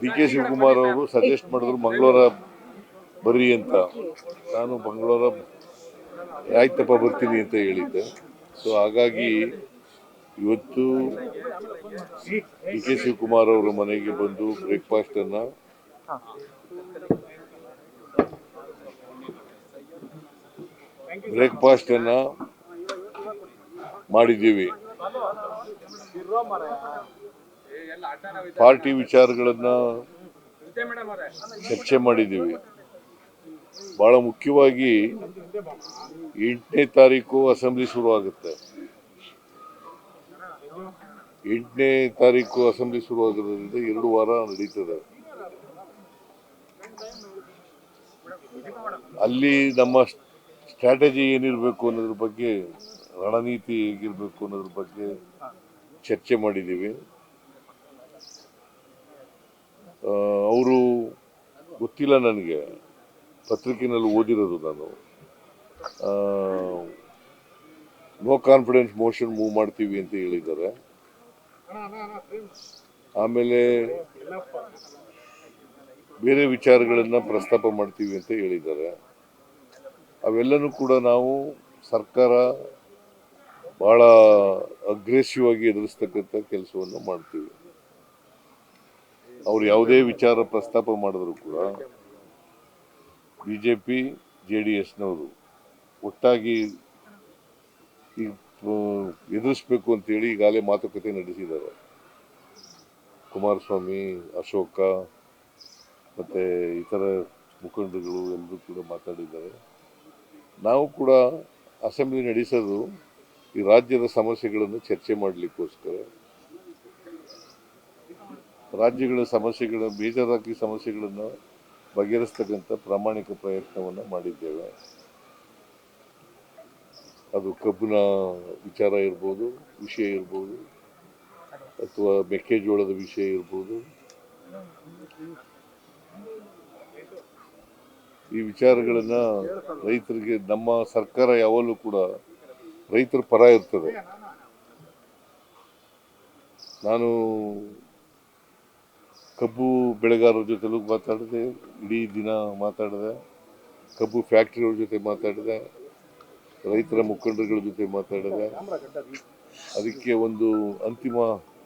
D K Shivakumar ಅವರು suggest ಮಾಡಿದ್ರು ಮಂಗಳವಾರ ಬರ್ರಿ ಅಂತ. ನಾನು ಮಂಗಳವಾರ ಆಯ್ತಪ್ಪ, ಬರ್ತೀನಿ ಅಂತ ಹೇಳಿದ್ದೆ. ಸೊ ಹಾಗಾಗಿ ಇವತ್ತು ಡಿ ಕೆ ಶಿವಕುಮಾರ್ ಅವರ ಮನೆಗೆ ಬಂದು ಬ್ರೇಕ್ಫಾಸ್ಟ್ ಅನ್ನ ಬ್ರೇಕ್ಫಾಸ್ಟ್ ಅನ್ನ ಮಾಡಿದ್ದೀವಿ. ಪಾರ್ಟಿ ವಿಚಾರಗಳನ್ನ ಚರ್ಚೆ ಮಾಡಿದ್ದೀವಿ. ಬಹಳ ಮುಖ್ಯವಾಗಿ ಎಂಟನೇ ತಾರೀಕು ಅಸೆಂಬ್ಲಿ ಶುರು ಆಗುತ್ತೆ. ಎಂಟನೇ ತಾರೀಕು ಅಸೆಂಬ್ಲಿ ಶುರು ಆಗೋದ್ರಿಂದ ಎರಡು ವಾರ ನಡೀತದೆ. ಅಲ್ಲಿ ನಮ್ಮ ಸ್ಟ್ರಾಟಜಿ ಏನಿರಬೇಕು ಅನ್ನೋದ್ರ ಬಗ್ಗೆ ರಣನೀತಿ ಹೇಗಿರಬೇಕು ಅನ್ನೋದ್ರ ಬಗ್ಗೆ ಚರ್ಚೆ ಮಾಡಿದ್ದೀವಿ. ಅವರು ಗೊತ್ತಿಲ್ಲ ನನಗೆ. ಪತ್ರಿಕೆನಲ್ಲಿ ಓದಿರೋದು ನಾನು. ನೋ ಕಾನ್ಫಿಡೆನ್ಸ್ ಮೋಷನ್ ಮೂವ್ ಮಾಡ್ತೀವಿ ಅಂತ ಹೇಳಿದ್ದಾರೆ. ಆಮೇಲೆ ಬೇರೆ ವಿಚಾರಗಳನ್ನ ಪ್ರಸ್ತಾಪ ಮಾಡ್ತೀವಿ ಅಂತ ಹೇಳಿದ್ದಾರೆ. ಅವೆಲ್ಲನೂ ಕೂಡ ನಾವು ಸರ್ಕಾರ ಬಹಳ ಅಗ್ರೆಸಿವ್ ಆಗಿ ಎದುರಿಸ್ತಕ್ಕಂಥ ಕೆಲಸವನ್ನು ಮಾಡ್ತೀವಿ. ಅವ್ರು ಯಾವುದೇ ವಿಚಾರ ಪ್ರಸ್ತಾಪ ಮಾಡಿದ್ರು ಕೂಡ B J P J D ಎಸ್ನವರು ಒಟ್ಟಾಗಿ ಈ ಎದುರಿಸ್ಬೇಕು ಅಂತೇಳಿ ಈಗಾಗಲೇ ಮಾತುಕತೆ ನಡೆಸಿದ್ದಾರೆ. ಕುಮಾರಸ್ವಾಮಿ, ಅಶೋಕ ಮತ್ತು ಇತರ ಮುಖಂಡರುಗಳು ಎಲ್ಲರೂ ಕೂಡ ಮಾತಾಡಿದ್ದಾರೆ. ನಾವು ಕೂಡ ಅಸೆಂಬ್ಲಿ ನಡೆಸೋದು ಈ ರಾಜ್ಯದ ಸಮಸ್ಯೆಗಳನ್ನು ಚರ್ಚೆ ಮಾಡಲಿಕ್ಕೋಸ್ಕರ ರಾಜ್ಯಗಳ ಸಮಸ್ಯೆಗಳ, ಬೇಜಾರಾಗಿ ಸಮಸ್ಯೆಗಳನ್ನು ಬಗೆಹರಿಸ್ತಕ್ಕಂಥ ಪ್ರಾಮಾಣಿಕ ಪ್ರಯತ್ನವನ್ನು ಮಾಡಿದ್ದೇವೆ. ಅದು ಕಬ್ಬಿನ ವಿಚಾರ ಇರ್ಬೋದು, ವಿಷಯ ಇರ್ಬೋದು, ಅಥವಾ ಮೆಕ್ಕೆಜೋಳದ ವಿಷಯ ಇರ್ಬೋದು. ಈ ವಿಚಾರಗಳನ್ನ ರೈತರಿಗೆ, ನಮ್ಮ ಸರ್ಕಾರ ಯಾವಾಗಲೂ ಕೂಡ ರೈತರ ಪರ ಇರ್ತದೆ. ನಾನು ಕಬ್ಬು ಬೆಳೆಗಾರರ ಜೊತೆಲೂ ಮಾತಾಡಿದೆ, ಇಡೀ ದಿನ ಮಾತಾಡಿದೆ. ಕಬ್ಬು ಫ್ಯಾಕ್ಟ್ರಿಗಳ ಜೊತೆ ಮಾತಾಡಿದೆ, ರೈತರ ಮುಖಂಡರುಗಳ ಜೊತೆ ಮಾತಾಡಿದೆ. ಅದಕ್ಕೆ ಒಂದು ಅಂತಿಮ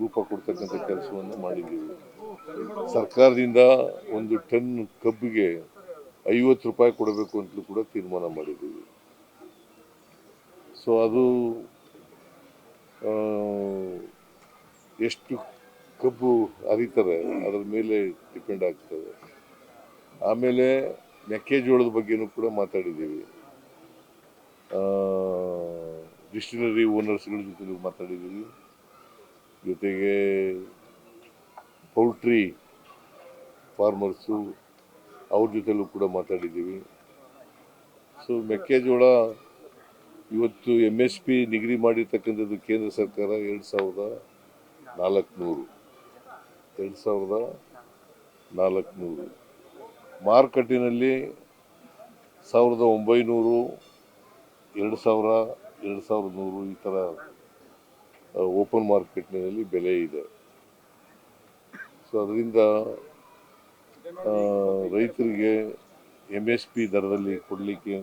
ರೂಪ ಕೊಡ್ತಕ್ಕಂಥ ಕೆಲಸವನ್ನು ಮಾಡಿದ್ದೀವಿ. ಸರ್ಕಾರದಿಂದ ಒಂದು ಟನ್ ಕಬ್ಬಿಗೆ ಐವತ್ತು ರೂಪಾಯಿ ಕೊಡಬೇಕು ಅಂತಲೂ ಕೂಡ ತೀರ್ಮಾನ ಮಾಡಿದ್ದೀವಿ. ಸೊ ಅದು ಎಷ್ಟು ಕಬ್ಬು ಅರಿತಾರೆ ಅದರ ಮೇಲೆ ಡಿಪೆಂಡ್ ಆಗ್ತದೆ. ಆಮೇಲೆ ಮೆಕ್ಕೆಜೋಳದ ಬಗ್ಗೆನೂ ಕೂಡ ಮಾತಾಡಿದ್ದೀವಿ. ಡಿಸ್ಟಿಲರಿ ಓನರ್ಸ್ಗಳ ಜೊತೆ ಮಾತಾಡಿದ್ದೀವಿ. ಜೊತೆಗೆ ಪೌಲ್ಟ್ರಿ ಫಾರ್ಮರ್ಸು ಅವ್ರ ಜೊತೆಲೂ ಕೂಡ ಮಾತಾಡಿದ್ದೀವಿ. ಸೊ ಮೆಕ್ಕೆಜೋಳ ಇವತ್ತು ಎಂ ಎಸ್ ಪಿ ನಿಗದಿ ಮಾಡಿರ್ತಕ್ಕಂಥದ್ದು ಕೇಂದ್ರ ಸರ್ಕಾರ ಎರಡು ಸಾವಿರದ ನಾಲ್ಕುನೂರು. ಎರಡು ಸಾವಿರದ ನಾಲ್ಕುನೂರು. ಮಾರುಕಟ್ಟೆನಲ್ಲಿ ಸಾವಿರದ ಒಂಬೈನೂರು, ಎರಡು ಸಾವಿರ, ಎರಡು ಸಾವಿರದ ನೂರು ಈ ಥರ ಓಪನ್ ಮಾರ್ಕೆಟ್ನಲ್ಲಿ ಬೆಲೆ ಇದೆ. ಸೊ ಅದರಿಂದ ರೈತರಿಗೆ ಎಂ ಎಸ್ ಪಿ ದರದಲ್ಲಿ ಕೊಡಲಿಕ್ಕೆ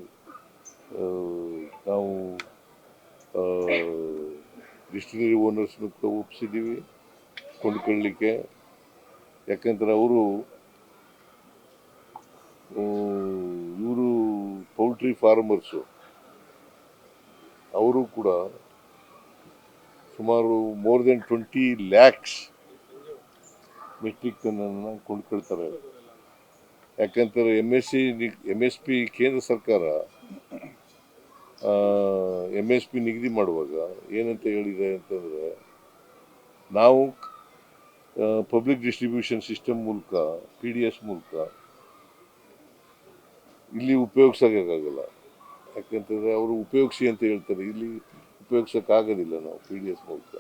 ನಾವು ಡಿಸ್ಟಿಲರಿ ಓನರ್ಸ್ನ ಒಪ್ಪಿಸಿದ್ದೀವಿ ಕೊಂಡ್ಕೊಳ್ಳಿಕ್ಕೆ. ಯಾಕಂದ್ರೆ ಅವರು ಇವರು ಪೌಲ್ಟ್ರಿ ಫಾರ್ಮರ್ಸು ಅವರು ಕೂಡ ಸುಮಾರು more than twenty lakhs metric ಟನ್ನನ್ನು ಕೊಂಡ್ಕೊಳ್ತಾರೆ. ಯಾಕಂತಾರೆ M S C M S P ಕೇಂದ್ರ ಸರ್ಕಾರ ಎಂ ಎಸ್ ಪಿ ನಿಗದಿ ಮಾಡುವಾಗ ಏನಂತ ಹೇಳಿದೆ ಅಂತಂದರೆ, ನಾವು ಪಬ್ಲಿಕ್ ಡಿಸ್ಟ್ರಿಬ್ಯೂಷನ್ ಸಿಸ್ಟಮ್ ಮೂಲಕ ಪಿ ಡಿ ಎಸ್ ಮೂಲಕ, ಇಲ್ಲಿ ಉಪಯೋಗಿಸೋಕ್ಕಾಗಲ್ಲ. ಯಾಕಂತಂದರೆ ಅವರು ಉಪಯೋಗಿಸಿ ಅಂತ ಹೇಳ್ತಾರೆ. ಇಲ್ಲಿ ಉಪಯೋಗಿಸೋಕ್ಕಾಗೋದಿಲ್ಲ ನಾವು ಪಿ ಡಿ ಎಸ್ ಮೂಲಕ.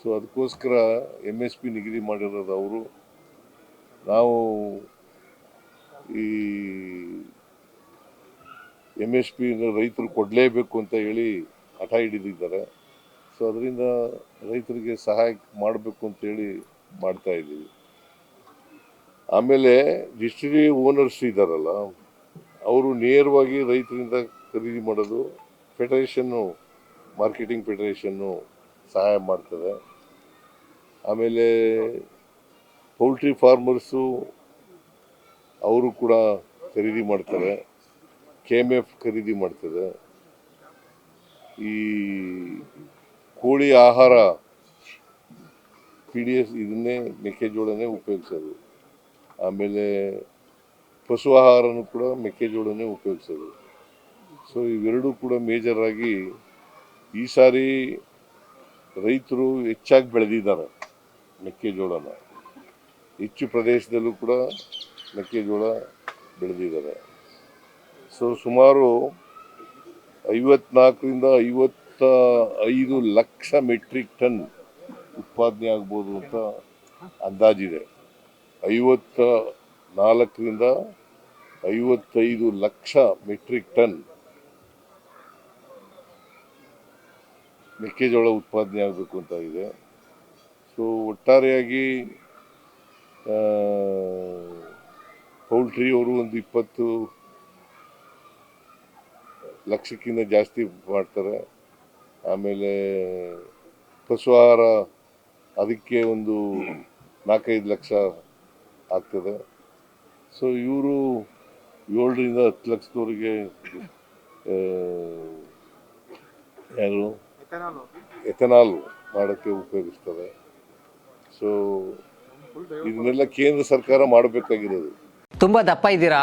ಸೊ ಅದಕ್ಕೋಸ್ಕರ ಎಂ ಎಸ್ ಪಿ ನಿಗದಿ ಮಾಡಿರೋದು ಅವರು, ನಾವು ಈ ಎಂ ಎಸ್ ಪಿ ರೈತರು ಕೊಡಲೇಬೇಕು ಅಂತ ಹೇಳಿ ಹಠ ಹಿಡಿದಿದ್ದಾರೆ. ಸೊ ಅದರಿಂದ ರೈತರಿಗೆ ಸಹಾಯ ಮಾಡಬೇಕು ಅಂತೇಳಿ ಮಾಡ್ತಾ ಇದ್ದೀವಿ. ಆಮೇಲೆ ಡಿಸ್ಟ್ರಿ ಓನರ್ಸ್ ಇದ್ದಾರಲ್ಲ ಅವರು ನೇರವಾಗಿ ರೈತರಿಂದ ಖರೀದಿ ಮಾಡೋದು ಫೆಡರೇಷನ್ನು, ಮಾರ್ಕೆಟಿಂಗ್ ಫೆಡರೇಷನ್ನು ಸಹಾಯ ಮಾಡ್ತದೆ. ಆಮೇಲೆ ಪೌಲ್ಟ್ರಿ ಫಾರ್ಮರ್ಸು ಅವರು ಕೂಡ ಖರೀದಿ ಮಾಡ್ತಾರೆ, ಕೆ ಎಂ ಎಫ್ ಖರೀದಿ ಮಾಡ್ತದೆ. ಈ ಕೋಳಿ ಆಹಾರ ಪಿ ಡಿ ಎಸ್ ಇದನ್ನೇ ಮೆಕ್ಕೆಜೋಳನೇ ಉಪಯೋಗಿಸೋದು. ಆಮೇಲೆ ಪಶು ಆಹಾರನೂ ಕೂಡ ಮೆಕ್ಕೆಜೋಳನೇ ಉಪಯೋಗಿಸೋದು. ಸೊ ಇವೆರಡೂ ಕೂಡ ಮೇಜರ್ ಆಗಿ ಈ ಸಾರಿ ರೈತರು ಹೆಚ್ಚಾಗಿ ಬೆಳೆದಿದ್ದಾರೆ ಮೆಕ್ಕೆಜೋಳನ. ಹೆಚ್ಚು ಪ್ರದೇಶದಲ್ಲೂ ಕೂಡ ಮೆಕ್ಕೆಜೋಳ ಬೆಳೆದಿದ್ದಾರೆ. ಸೊ ಸುಮಾರು ಐವತ್ನಾಲ್ಕರಿಂದ ಐವತ್ತ ಐದು ಲಕ್ಷ ಮೆಟ್ರಿಕ್ ಟನ್ ಉತ್ಪಾದನೆ ಆಗ್ಬೋದು ಅಂತ ಅಂದಾಜಿದೆ. ಐವತ್ತ ನಾಲ್ಕರಿಂದ ಐವತ್ತೈದು ಲಕ್ಷ ಮೆಟ್ರಿಕ್ ಟನ್ ಮೆಕ್ಕೆಜೋಳ ಉತ್ಪಾದನೆ ಆಗಬೇಕು ಅಂತ ಇದೆ. ಸೊ ಒಟ್ಟಾರೆಯಾಗಿ ಪೌಲ್ಟ್ರಿ ಅವರು ಒಂದು ಇಪ್ಪತ್ತು ಲಕ್ಷಕ್ಕಿಂತ ಜಾಸ್ತಿ ಮಾಡ್ತಾರೆ. ಆಮೇಲೆ ಪಶು ಆಹಾರ ಅದಕ್ಕೆ ಒಂದು ನಾಲ್ಕೈದು ಲಕ್ಷ ಆಗ್ತದೆ. ಸೊ ಇವರು ಏಳರಿಂದ ಹತ್ತು ಲಕ್ಷದವರೆಗೆ ಏನು? ಎಥೆನಾಲ್. ಎಥನಾಲ್ ಮಾಡೋಕ್ಕೆ ಉಪಯೋಗಿಸ್ತಾರೆ. ಸೊ ಇದನ್ನೆಲ್ಲ ಕೇಂದ್ರ ಸರ್ಕಾರ ಮಾಡಬೇಕಾಗಿರೋದು. ತುಂಬಾ ದಪ್ಪ ಇದ್ದೀರಾ?